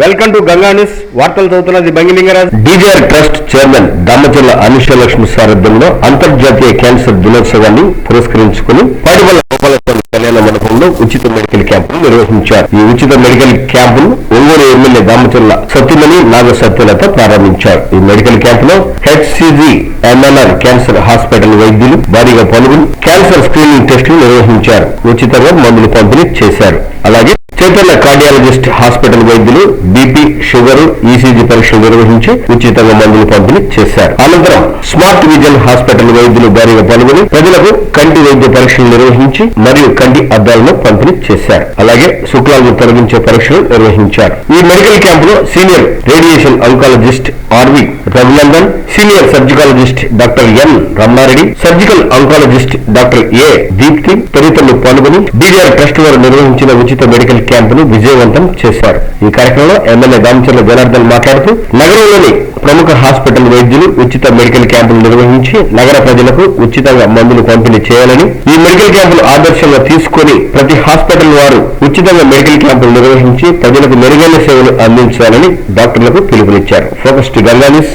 Welcome to Ganga news వార్తలు చదువుతున్నది బంగిలింగరాజ్ DGR trust chairman Damacharla Anushyalakshmi సారథ్యంలో అంతర్జాతీయ క్యాన్సర్ దినోత్సవాన్ని పురస్కరించుకుని పాడివల్ల గోపాలస్వామి కళ్యాణ మండపంలో ఉచిత మెడికల్ క్యాంపును నిర్వహించారు. ఈ ఉచిత మెడికల్ క్యాంపును ఒంగోలు ఎమ్మెల్యే దామచర్ల సత్యమణి నాగ సత్యలత ప్రారంభించారు. ఈ మెడికల్ క్యాంపులో హెచ్సిజి ఎంఎన్ఆర్ క్యాన్సర్ హాస్పిటల్ వైద్యులు భారీగా పాల్గొని క్యాన్సర్ స్క్రీనింగ్ టెస్టులు నిర్వహించారు. ఉచితంగా మందులు పంపిణీ చేశారు. అలాగే చైతన్య కార్డియాలజిస్ట్ హాస్పిటల్ వైద్యులు బీపీ షుగర్ ఈసీజీ పరీక్షలు నిర్వహించి ఉచితంగా మందులు పంపిణీ చేశారు. అనంతరం స్మార్ట్ విజన్ హాస్పిటల్ వైద్యులు భారీగా పాల్గొని ప్రజలకు కంటి వైద్య పరీక్షలు నిర్వహించి మరియు కంటి అద్దాలను పంపిణీ చేశారు. అలాగే శుక్లాలను తొలగించే పరీక్షలు నిర్వహించారు. ఈ మెడికల్ క్యాంపులో senior radiation oncologist RV Raghunandan senior surgical oncologist doctor N Rammareddy surgical oncologist doctor A Deepti తదితరులు పాల్గొని బీజీఆర్ ట్రస్ట్ వారు నిర్వహించిన ఉచిత మెడికల్ క్యాంపును విజయవంతం చేశారు. ఈ కార్యక్రమంలో ఎమ్మెల్యే దామచర్ల జనార్దన్ మాట్లాడుతూ నగరంలోని ప్రముఖ హాస్పిటల్ వైద్యులు ఉచిత మెడికల్ క్యాంపులు నిర్వహించి నగర ప్రజలకు ఉచితంగా మందులు పంపిణీ చేయాలని ఈ మెడికల్ క్యాంపులు ఆదర్శంగా తీసుకొని ప్రతి హాస్పిటల్ వారు ఉచితంగా మెడికల్ క్యాంపులు నిర్వహించి ప్రజలకు మెరుగైన సేవలు అందించాలని డాక్టర్లకు పిలుపునిచ్చారు. Focus to Ganga news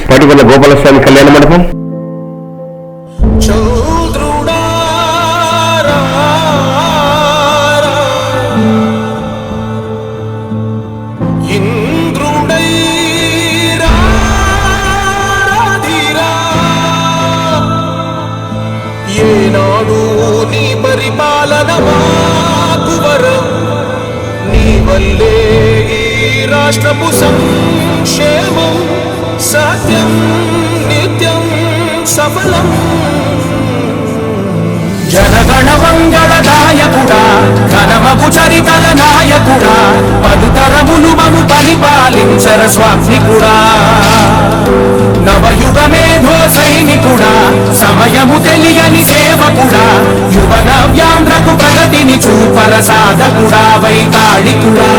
Gopalaswamy Kalyana Mandapam. రాష్ట్రపు సంక్షేమం సత్యం నిత్యం సఫలం. జనగణ మంగళదాయకుడా ఘనమగు చరితల నాయకుడా పదుతరములు మము పరిపాలించర స్వామికుడా నవయుగ మేధో సైనికుడా సమయము తెలియని సేవకుడా యువన వ్యాంధ్రకు ప్రగతిని చూపల సాధకుడా వైతాళికుడా.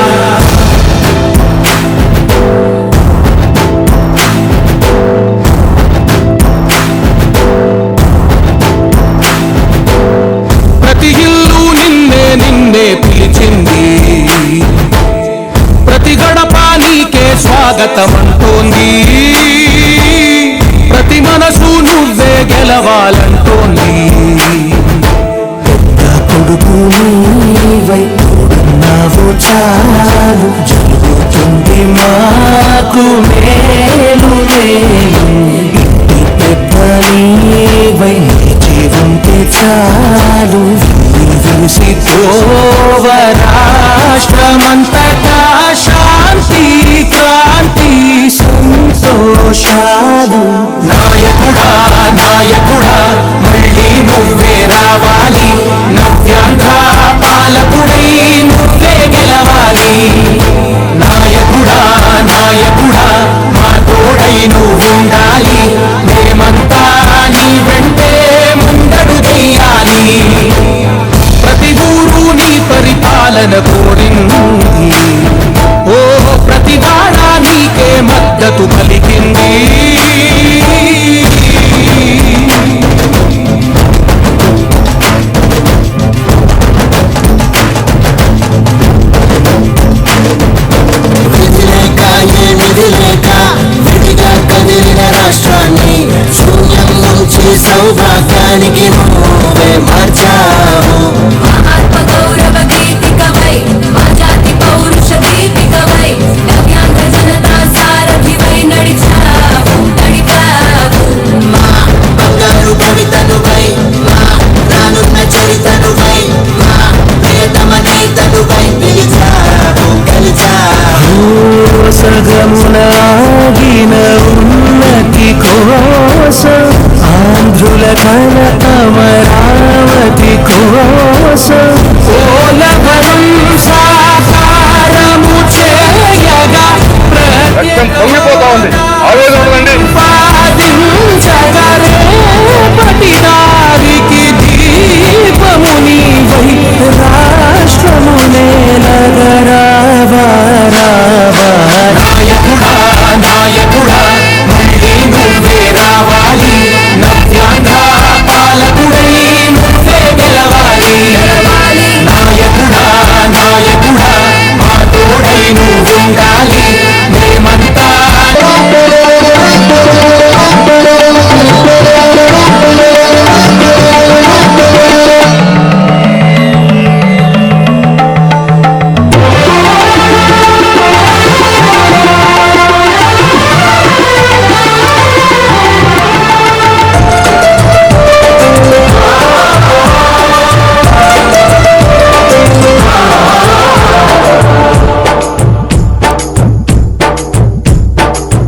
స్వాగతమంటోంది. ప్రతి మనసు నువ్వే గెలవాలంటోంది. పెద్ద కొడుకు నీవై తోడున్నావు చాలు. జరుగుతుంది మాకు మేలు మేలు. పెద్ద నీవై జీవంతే చాలు. చూసి రాష్ట్రమంతటా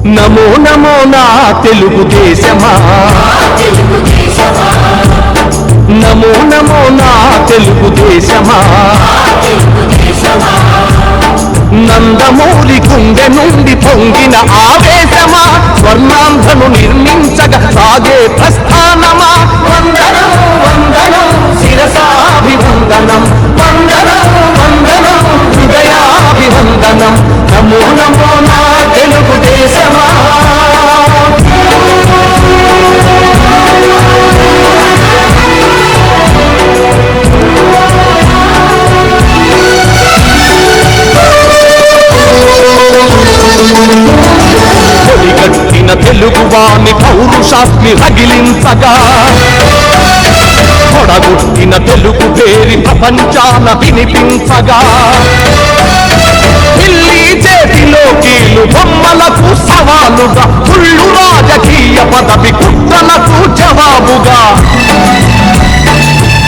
నమో నమో నా తెలుగుదేశమా నమో నమో నా తెలుగుదేశమా నందమూరి గుండె నుండి పొంగిన ఆవేశమా? స్వర్ణాంధను నిర్మించగా సాగే ప్రస్థానమా? వందనం వందనం శిరసాభివందనం. వందనం వందనం హృదయాభివందనం. నమో నమో నా తెలుగుదేశం రగిలించగా కొడగొట్టిన తెలుగు పేరి ప్రపంచాన వినిపించగా. ఢిల్లీ చేతిలో కీలు బొమ్మలకు సవాలుగా కుళ్ళు రాజకీయ పదవి కుట్రలకు జవాబుగా.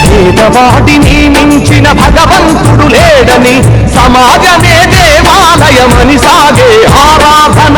పేదవాడిని మించిన భగవంతుడు లేడని సమాజమే దేవాలయమని సాగే ఆరాధన.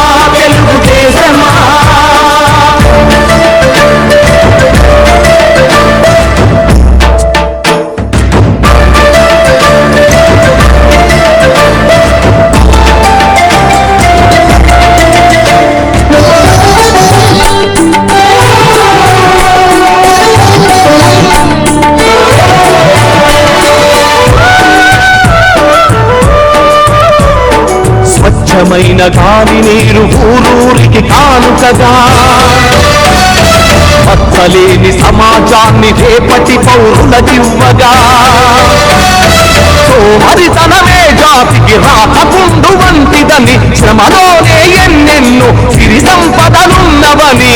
పడిన గాలి నీరు ఊరూరికి కాను కదా పచ్చలేని సమాజాన్ని రేపటి పౌరులకివ్వగా సోమరితనమే జాతికి రాకపుండు వంటిదని శ్రమలోనే ఎన్నెన్నో సిరి సంపదలున్నవని.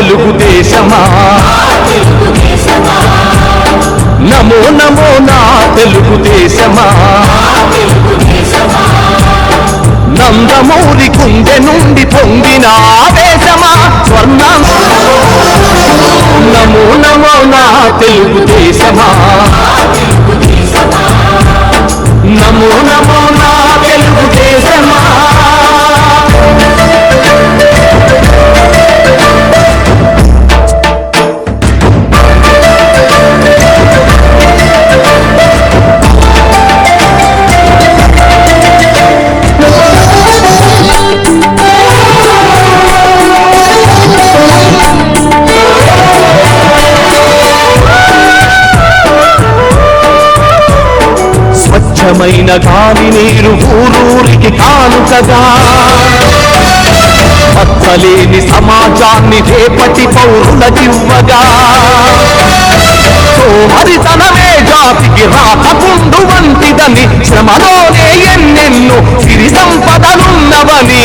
తెలుగుదేశమా నమో నమో నా తెలుగుదేశమా నందమూరి కుండె నుండి పొంగిన ఆవేశమా స్వర్ణ. నమో నమో నా తెలుగుదేశమా నమో నమో నా స్వచ్ఛమైన గాలి నీరు ఊరూరికి కాలుకగా పచ్చలేని సమాజాన్ని రేపటి పౌరులకివ్వగా సోమరితనమే జాతికి రాకపుండు వంటిదని శ్రమలోనే ఎన్నెన్నో సిరి సంపదలున్నవని.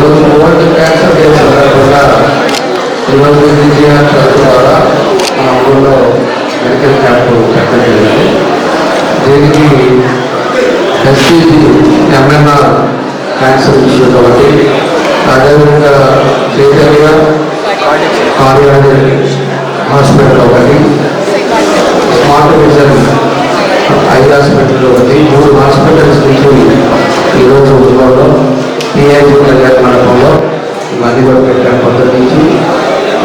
ఈరోజు వరల్డ్ క్యాన్సర్ డే సందర్భంగా ఈరోజు విజయనగరం ట్రస్ట్ ద్వారా మా ఊళ్ళో మెడికల్ క్యాంపు పెట్టడం జరిగింది దీనికి ఎస్పీజీ ఎంఎన్ఆర్ క్యాన్సర్ ఇన్స్టిట్యూట్ ఒకటి అదేవిధంగా చైతన్య కార్డియాలజీ హాస్పిటల్ ఒకటి స్మార్ట్ విజన్ ఐ హాస్పిటల్ ఒకటి మూడు హాస్పిటల్స్ నుంచి ఈరోజు ఊళ్ళో పిఐజీ మండపంలో ఇవన్నీ కూడా పెట్టాం పొద్దున్న నుంచి.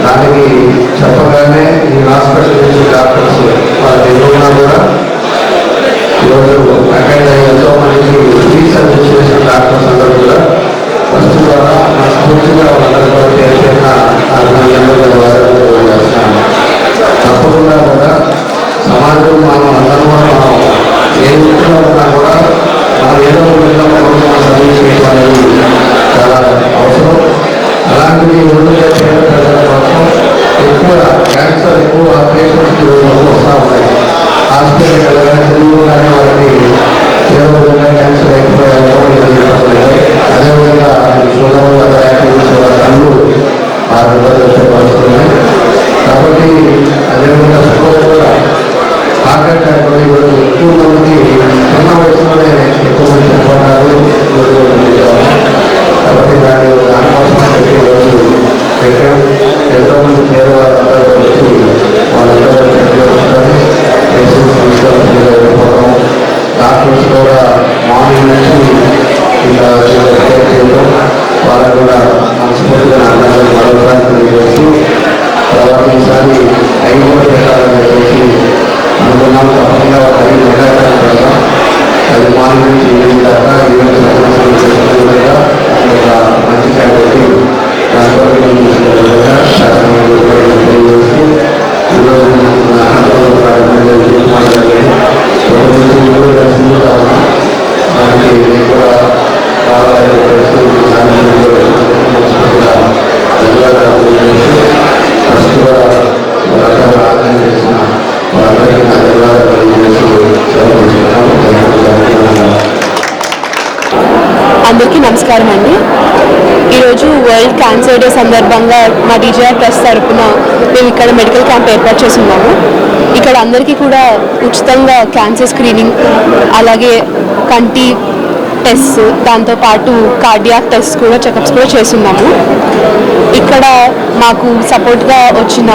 దానికి చెప్పగానే ఈ హాస్పిటల్ నుంచి డాక్టర్స్ వాళ్ళ ఎదురున్నా కూడా ఈరోజు అక్కడ ఎంతో మందికి రీసెర్చ్ చేసిన డాక్టర్స్ అందరూ కూడా ఫస్ట్ ద్వారా మనస్ఫూర్తిగా వాళ్ళందరూ కూడా పేరు పేరున అభినందనలు కాబట్టి అదేవిధంగా అందరికీ నమస్కారం అండి. ఈరోజు వరల్డ్ క్యాన్సర్ డే సందర్భంగా మా డీజీఆర్ ట్రస్ట్ తరపున మేము ఇక్కడ మెడికల్ క్యాంప్ ఏర్పాటు చేసి ఉన్నాము ఇక్కడ అందరికీ కూడా ఉచితంగా క్యాన్సర్ స్క్రీనింగ్ అలాగే కంటి టెస్ట్ దాంతోపాటు కార్డియాక్ టెస్ట్ కూడా చెకప్స్ కూడా చేస్తున్నాము. ఇక్కడ మాకు సపోర్ట్గా వచ్చిన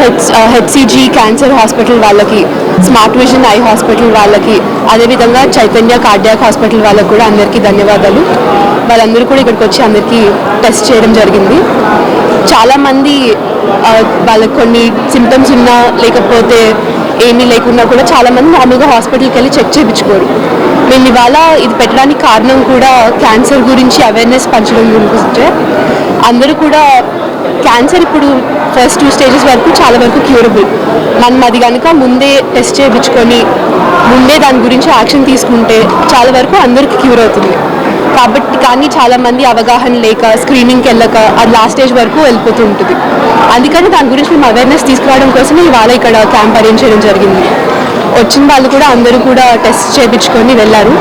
హెచ్ హెచ్సిజీ క్యాన్సర్ హాస్పిటల్ వాళ్ళకి స్మార్ట్ విజన్ ఐ హాస్పిటల్ వాళ్ళకి అదేవిధంగా చైతన్య కార్డియాక్ హాస్పిటల్ వాళ్ళకి కూడా అందరికీ ధన్యవాదాలు. వాళ్ళందరూ కూడా ఇక్కడికి వచ్చి అందరికీ టెస్ట్ చేయడం జరిగింది. చాలామంది వాళ్ళకి కొన్ని సిమ్టమ్స్ ఉన్నా లేకపోతే ఏమీ లేకున్నా కూడా చాలామంది నార్మల్గా హాస్పిటల్కి వెళ్ళి చెక్ చేయించుకోరు. మేము ఇవాళ ఇది పెట్టడానికి కారణం కూడా క్యాన్సర్ గురించి అవేర్నెస్ పంచడం గురించి. అందరూ కూడా క్యాన్సర్ ఇప్పుడు ఫస్ట్ టూ స్టేజెస్ వరకు చాలా వరకు క్యూరబుల్ మనం అది కనుక ముందే టెస్ట్ చేయించుకొని ముందే దాని గురించి యాక్షన్ తీసుకుంటే చాలా వరకు అందరికీ క్యూర్ అవుతుంది. కాబట్టి కానీ చాలామంది అవగాహన లేక స్క్రీనింగ్కి వెళ్ళక అది లాస్ట్ స్టేజ్ వరకు వెళ్ళిపోతూ ఉంటుంది. అందుకని దాని గురించి మేము అవేర్నెస్ తీసుకురావడం కోసం ఇవాళ ఇక్కడ క్యాంప్ అరేంజ్ చేయడం జరిగింది. వచ్చిన వాళ్ళు కూడా అందరూ కూడా టెస్ట్ చేయించుకొని వెళ్ళారు.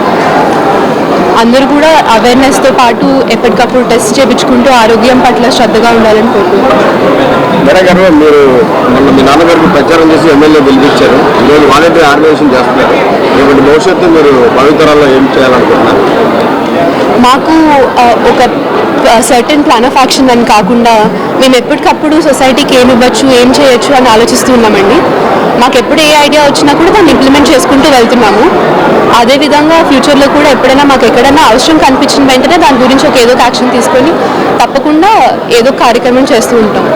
అందరూ కూడా అవేర్నెస్తో పాటు ఎప్పటికప్పుడు టెస్ట్ చేయించుకుంటూ ఆరోగ్యం పట్ల శ్రద్ధగా ఉండాలని కోరుకుంటున్నాను మీరు మొన్న మీ నాన్నగారికి ప్రచారం చేసి ఎమ్మెల్యే గెలిపించారు ఈరోజు వాలంటీర్ ఆర్గనైజేషన్ చేస్తున్నారు. భవిష్యత్తు మీరు భవితరాల్లో ఏం చేయాలనుకుంటున్నారు? మాకు ఒక సర్టెన్ ప్లాన్ ఆఫ్ యాక్షన్ అని కాకుండా మేము ఎప్పటికప్పుడు సొసైటీకి ఏమి ఇవ్వచ్చు ఏం చేయొచ్చు అని ఆలోచిస్తూ ఉన్నామండి. మాకు ఎప్పుడు ఏ ఐడియా వచ్చినా కూడా దాన్ని ఇంప్లిమెంట్ చేసుకుంటూ వెళ్తున్నాము. అదేవిధంగా ఫ్యూచర్లో కూడా ఎప్పుడైనా మాకు ఎక్కడైనా అవసరం కనిపించిన వెంటనే దాని గురించి ఒక ఏదో ఒక యాక్షన్ తీసుకొని తప్పకుండా ఏదో కార్యక్రమం చేస్తూ ఉంటాం.